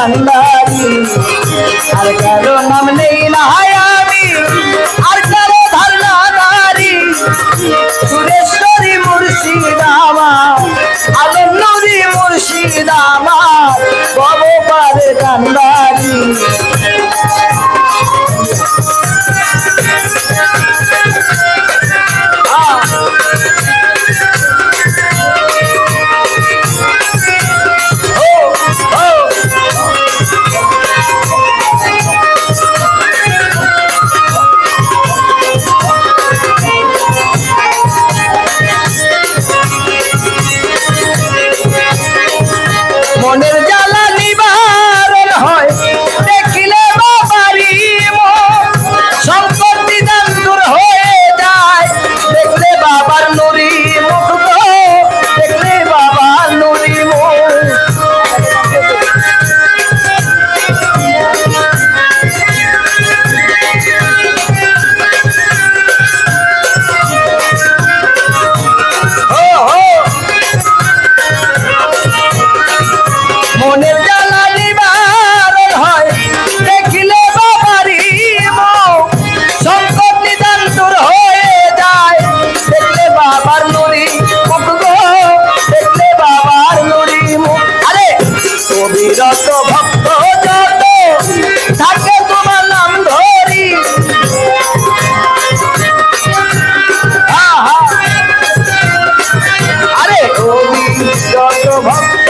কান্দারি আর কারও নাম নেই নাহায় আমি আর কারও ধারণা নারী সুরেশ্বরী মুর্শিদামা আলম নদী মুর্শিদামা ভব পারে কান্দারি ভক্ত